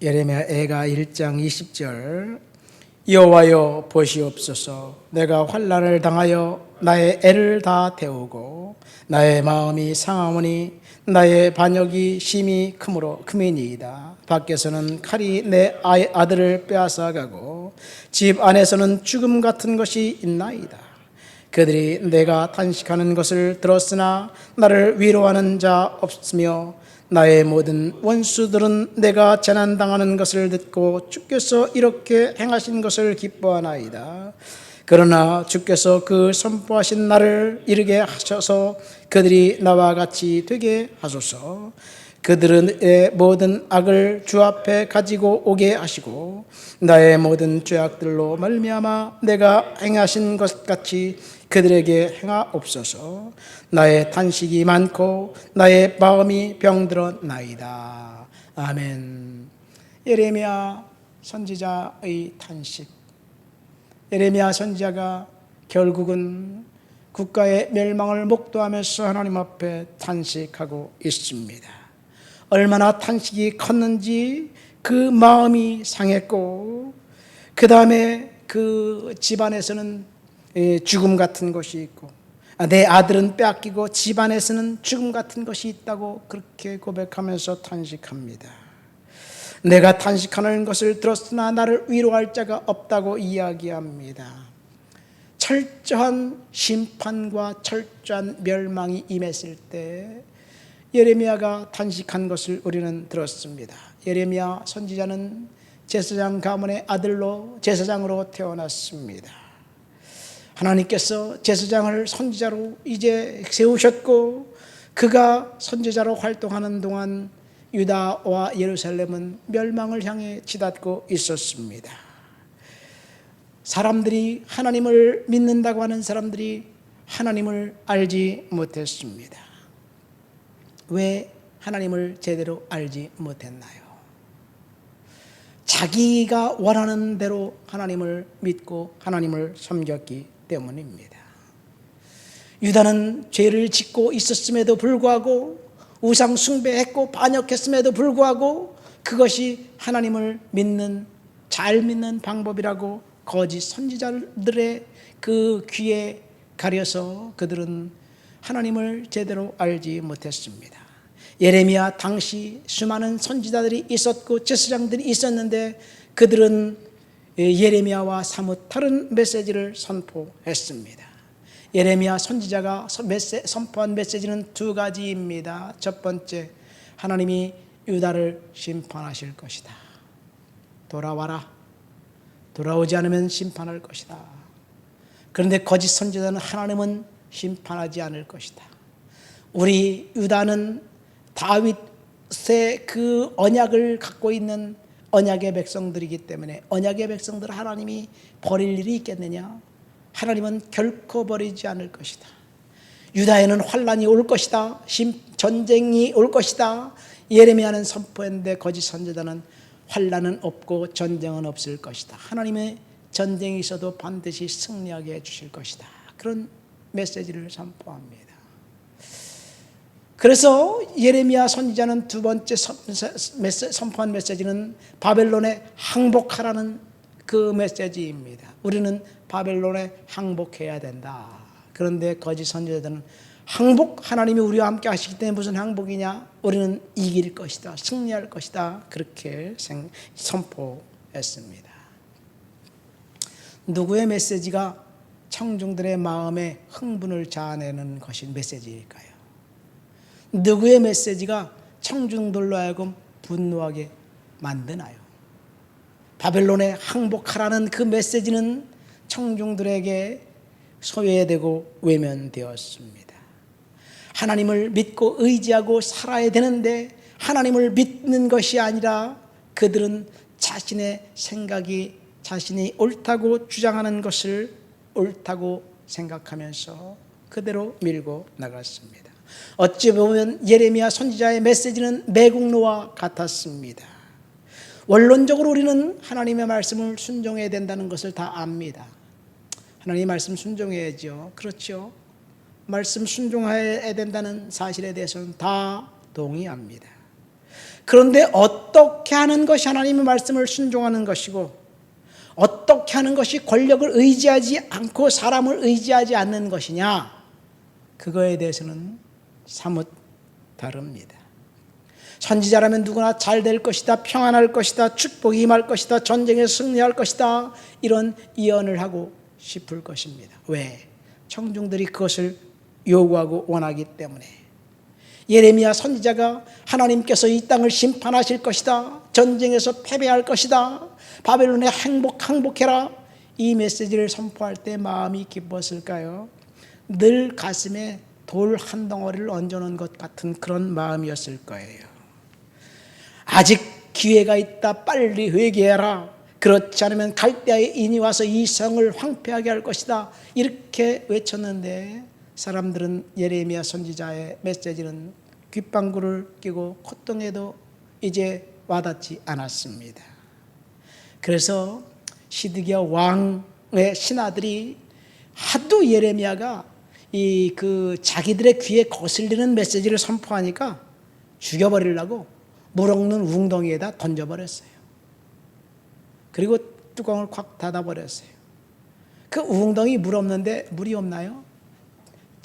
예레미야 애가 1장 20절 여호와여 보시옵소서. 내가 환난을 당하여 나의 애를 다 태우고 나의 마음이 상하오니 나의 반역이 심히 크므로 크미니이다. 밖에서는 칼이 내 아들을 빼앗아가고 집 안에서는 죽음 같은 것이 있나이다. 그들이 내가 탄식하는 것을 들었으나 나를 위로하는 자 없으며 나의 모든 원수들은 내가 재난당하는 것을 듣고 주께서 이렇게 행하신 것을 기뻐하나이다. 그러나 주께서 그 선포하신 날을 이르게 하셔서 그들이 나와 같이 되게 하소서. 그들은 의 모든 악을 주 앞에 가지고 오게 하시고 나의 모든 죄악들로 말미암아 내가 행하신 것 같이 그들에게 행하옵소서. 나의 탄식이 많고 나의 마음이 병들어 나이다. 아멘. 예레미야 선지자의 탄식. 예레미야 선지자가 결국은 국가의 멸망을 목도하면서 하나님 앞에 탄식하고 있습니다. 얼마나 탄식이 컸는지 그 마음이 상했고 그 다음에 그 집안에서는 예, 죽음 같은 것이 있고 아, 내 아들은 빼앗기고 집안에서는 죽음 같은 것이 있다고 그렇게 고백하면서 탄식합니다. 내가 탄식하는 것을 들었으나 나를 위로할 자가 없다고 이야기합니다. 철저한 심판과 철저한 멸망이 임했을 때 예레미야가 탄식한 것을 우리는 들었습니다. 예레미야 선지자는 제사장 가문의 아들로 제사장으로 태어났습니다. 하나님께서 제사장을 선지자로 이제 세우셨고 그가 선지자로 활동하는 동안 유다와 예루살렘은 멸망을 향해 치닫고 있었습니다. 사람들이 하나님을 믿는다고 하는 사람들이 하나님을 알지 못했습니다. 왜 하나님을 제대로 알지 못했나요? 자기가 원하는 대로 하나님을 믿고 하나님을 섬겼기 때문입니다. 유다는 죄를 짓고 있었음에도 불구하고 우상 숭배했고 반역했음에도 불구하고 그것이 하나님을 믿는 잘 믿는 방법이라고 거짓 선지자들의 그 귀에 가려서 그들은 하나님을 제대로 알지 못했습니다. 예레미야 당시 수많은 선지자들이 있었고 제사장들이 있었는데 그들은 예레미야와 사뭇 다른 메시지를 선포했습니다. 예레미야 선지자가 선포한 메시지는 두 가지입니다. 첫 번째, 하나님이 유다를 심판하실 것이다. 돌아와라. 돌아오지 않으면 심판할 것이다. 그런데 거짓 선지자는 하나님은 심판하지 않을 것이다. 우리 유다는 다윗의 그 언약을 갖고 있는 언약의 백성들이기 때문에 언약의 백성들 하나님이 버릴 일이 있겠느냐? 하나님은 결코 버리지 않을 것이다. 유다에는 환란이 올 것이다. 전쟁이 올 것이다. 예레미야는 선포했는데 거짓 선지자는 환란은 없고 전쟁은 없을 것이다. 하나님의 전쟁이 있어도 반드시 승리하게 해 주실 것이다. 그런 메시지를 선포합니다. 그래서 예레미야 선지자는 두 번째 선포한 메시지는 바벨론에 항복하라는 그 메시지입니다. 우리는 바벨론에 항복해야 된다. 그런데 거짓 선지자들은 항복 하나님이 우리와 함께 하시기 때문에 무슨 항복이냐? 우리는 이길 것이다. 승리할 것이다. 그렇게 선포했습니다. 누구의 메시지가 청중들의 마음에 흥분을 자아내는 것이 메시지일까요? 누구의 메시지가 청중들로 하여금 분노하게 만드나요? 바벨론에 항복하라는 그 메시지는 청중들에게 소외되고 외면되었습니다. 하나님을 믿고 의지하고 살아야 되는데 하나님을 믿는 것이 아니라 그들은 자신의 생각이 자신이 옳다고 주장하는 것을 옳다고 생각하면서 그대로 밀고 나갔습니다. 어찌 보면 예레미야 선지자의 메시지는 매국노와 같았습니다. 원론적으로 우리는 하나님의 말씀을 순종해야 된다는 것을 다 압니다. 하나님의 말씀 순종해야죠. 그렇죠. 말씀 순종해야 된다는 사실에 대해서는 다 동의합니다. 그런데 어떻게 하는 것이 하나님의 말씀을 순종하는 것이고 어떻게 하는 것이 권력을 의지하지 않고 사람을 의지하지 않는 것이냐 그거에 대해서는 사뭇 다릅니다. 선지자라면 누구나 잘 될 것이다, 평안할 것이다, 축복이 임할 것이다, 전쟁에 승리할 것이다 이런 예언을 하고 싶을 것입니다. 왜? 청중들이 그것을 요구하고 원하기 때문에 예레미야 선지자가 하나님께서 이 땅을 심판하실 것이다. 전쟁에서 패배할 것이다. 바벨론의 행복 항복해라. 이 메시지를 선포할 때 마음이 기뻤을까요? 늘 가슴에 돌 한 덩어리를 얹어놓은 것 같은 그런 마음이었을 거예요. 아직 기회가 있다. 빨리 회개해라. 그렇지 않으면 갈대아의 인이 와서 이 성을 황폐하게 할 것이다. 이렇게 외쳤는데 사람들은 예레미야 선지자의 메시지는 귓방구를 끼고 콧등에도 이제 와닿지 않았습니다. 그래서 시드기야 왕의 신하들이 하도 예레미야가 이 그 자기들의 귀에 거슬리는 메시지를 선포하니까 죽여버리려고 물 없는 웅덩이에다 던져버렸어요. 그리고 뚜껑을 콱 닫아버렸어요. 그 웅덩이 물 없는데 물이 없나요?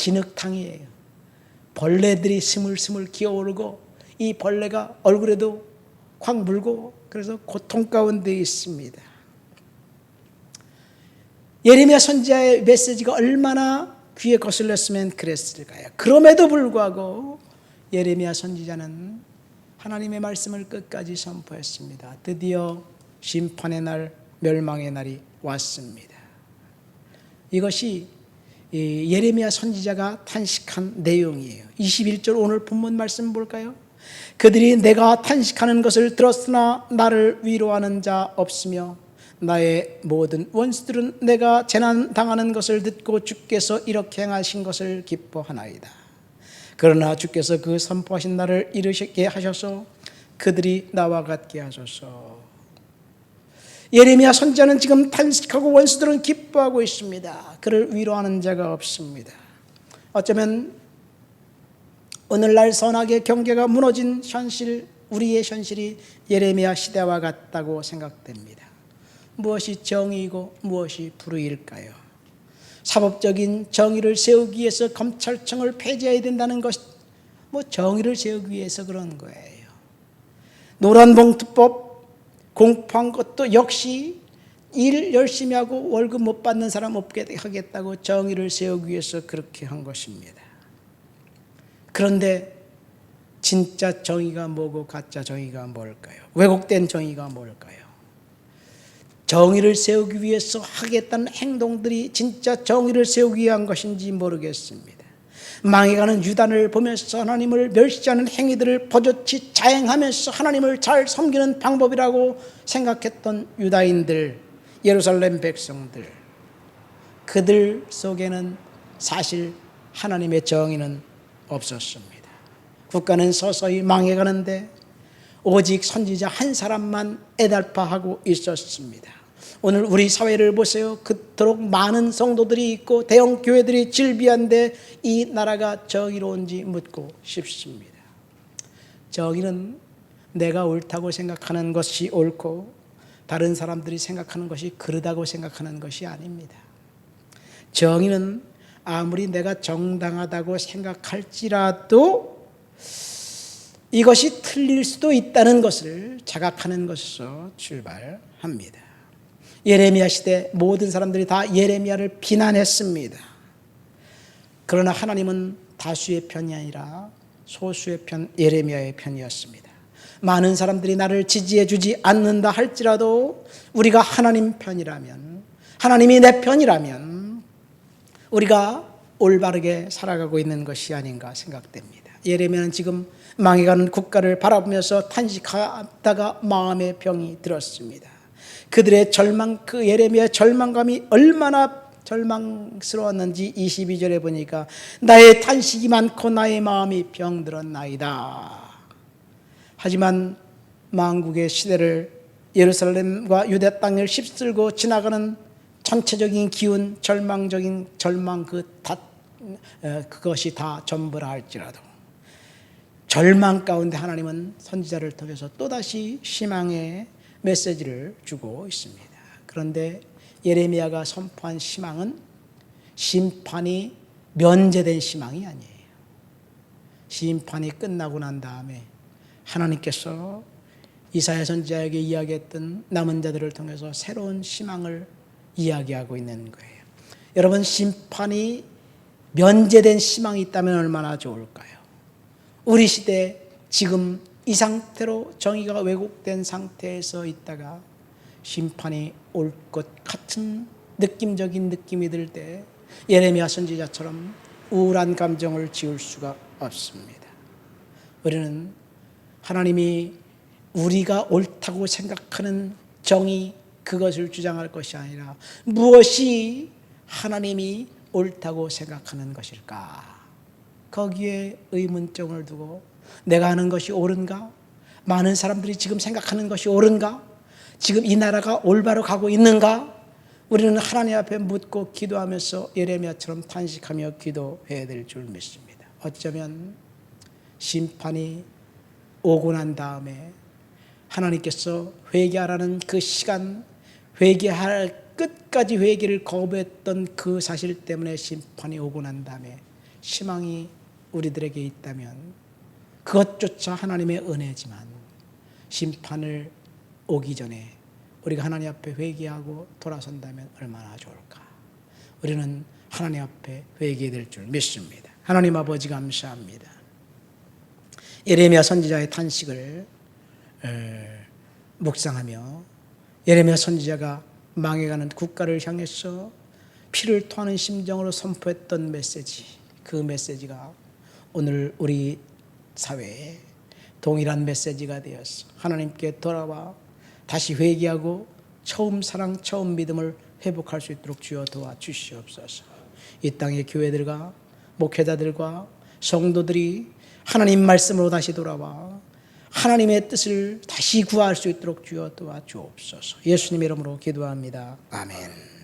진흙탕이에요. 벌레들이 스물스물 기어오르고 이 벌레가 얼굴에도 콱 물고 그래서 고통 가운데 있습니다. 예레미야 선지자의 메시지가 얼마나 귀에 거슬렸으면 그랬을까요? 그럼에도 불구하고 예레미야 선지자는 하나님의 말씀을 끝까지 선포했습니다. 드디어 심판의 날, 멸망의 날이 왔습니다. 이것이 예레미야 선지자가 탄식한 내용이에요. 21절 오늘 본문 말씀 볼까요? 그들이 내가 탄식하는 것을 들었으나 나를 위로하는 자 없으며 나의 모든 원수들은 내가 재난 당하는 것을 듣고 주께서 이렇게 행하신 것을 기뻐하나이다. 그러나 주께서 그 선포하신 날을 이르게 하셔서 그들이 나와 같게 하소서. 예레미야 선자는 지금 탄식하고 원수들은 기뻐하고 있습니다. 그를 위로하는 자가 없습니다. 어쩌면 오늘날 선악의 경계가 무너진 현실, 우리의 현실이 예레미야 시대와 같다고 생각됩니다. 무엇이 정의이고 무엇이 불의일까요? 사법적인 정의를 세우기 위해서 검찰청을 폐지해야 된다는 것, 뭐 정의를 세우기 위해서 그런 거예요. 노란봉투법 공포한 것도 역시 일 열심히 하고 월급 못 받는 사람 없게 하겠다고 정의를 세우기 위해서 그렇게 한 것입니다. 그런데 진짜 정의가 뭐고 가짜 정의가 뭘까요? 왜곡된 정의가 뭘까요? 정의를 세우기 위해서 하겠다는 행동들이 진짜 정의를 세우기 위한 것인지 모르겠습니다. 망해가는 유단을 보면서 하나님을 멸시하는 행위들을 버젓이 자행하면서 하나님을 잘 섬기는 방법이라고 생각했던 유다인들, 예루살렘 백성들, 그들 속에는 사실 하나님의 정의는 없었습니다. 국가는 서서히 망해가는데 오직 선지자 한 사람만 애달파하고 있었습니다. 오늘 우리 사회를 보세요. 그토록 많은 성도들이 있고 대형 교회들이 질비한데 이 나라가 정의로운지 묻고 싶습니다. 정의는 내가 옳다고 생각하는 것이 옳고 다른 사람들이 생각하는 것이 그르다고 생각하는 것이 아닙니다. 정의는 아무리 내가 정당하다고 생각할지라도 이것이 틀릴 수도 있다는 것을 자각하는 것에서 출발합니다. 예레미야 시대 모든 사람들이 다 예레미야를 비난했습니다. 그러나 하나님은 다수의 편이 아니라 소수의 편 예레미야의 편이었습니다. 많은 사람들이 나를 지지해 주지 않는다 할지라도 우리가 하나님 편이라면 하나님이 내 편이라면 우리가 올바르게 살아가고 있는 것이 아닌가 생각됩니다. 예레미야는 지금 망해가는 국가를 바라보면서 탄식하다가 마음의 병이 들었습니다. 그들의 절망, 그 예레미야의 절망감이 얼마나 절망스러웠는지 22절에 보니까 나의 탄식이 많고 나의 마음이 병들었나이다. 하지만 망국의 시대를 예루살렘과 유대 땅을 휩쓸고 지나가는 전체적인 기운, 절망적인 절망 그 다, 그것이 다 전부라 할지라도 절망 가운데 하나님은 선지자를 통해서 또다시 희망의 메시지를 주고 있습니다. 그런데 예레미야가 선포한 희망은 심판이 면제된 희망이 아니에요. 심판이 끝나고 난 다음에 하나님께서 이사야 선지자에게 이야기했던 남은 자들을 통해서 새로운 희망을 이야기하고 있는 거예요. 여러분 심판이 면제된 희망이 있다면 얼마나 좋을까요? 우리 시대 지금 이 상태로 정의가 왜곡된 상태에서 있다가 심판이 올 것 같은 느낌적인 느낌이 들 때 예레미야 선지자처럼 우울한 감정을 지울 수가 없습니다. 우리는 하나님이 우리가 옳다고 생각하는 정의 그것을 주장할 것이 아니라 무엇이 하나님이 옳다고 생각하는 것일까? 거기에 의문점을 두고 내가 하는 것이 옳은가? 많은 사람들이 지금 생각하는 것이 옳은가? 지금 이 나라가 올바로 가고 있는가? 우리는 하나님 앞에 묻고 기도하면서 예레미야처럼 탄식하며 기도해야 될 줄 믿습니다. 어쩌면 심판이 오고 난 다음에 하나님께서 회개하라는 그 시간, 회개할 끝까지 회개를 거부했던 그 사실 때문에 심판이 오고 난 다음에 희망이 우리들에게 있다면 그것조차 하나님의 은혜지만 심판을 오기 전에 우리가 하나님 앞에 회개하고 돌아선다면 얼마나 좋을까. 우리는 하나님 앞에 회개될 줄 믿습니다. 하나님 아버지 감사합니다. 예레미야 선지자의 탄식을 묵상하며 예레미야 선지자가 망해가는 국가를 향해서 피를 토하는 심정으로 선포했던 메시지 그 메시지가 오늘 우리 사회에 동일한 메시지가 되어서 하나님께 돌아와 다시 회개하고 처음 사랑 처음 믿음을 회복할 수 있도록 주여 도와 주시옵소서. 이 땅의 교회들과 목회자들과 성도들이 하나님 말씀으로 다시 돌아와 하나님의 뜻을 다시 구할 수 있도록 주여 도와 주옵소서. 예수님 이름으로 기도합니다. 아멘.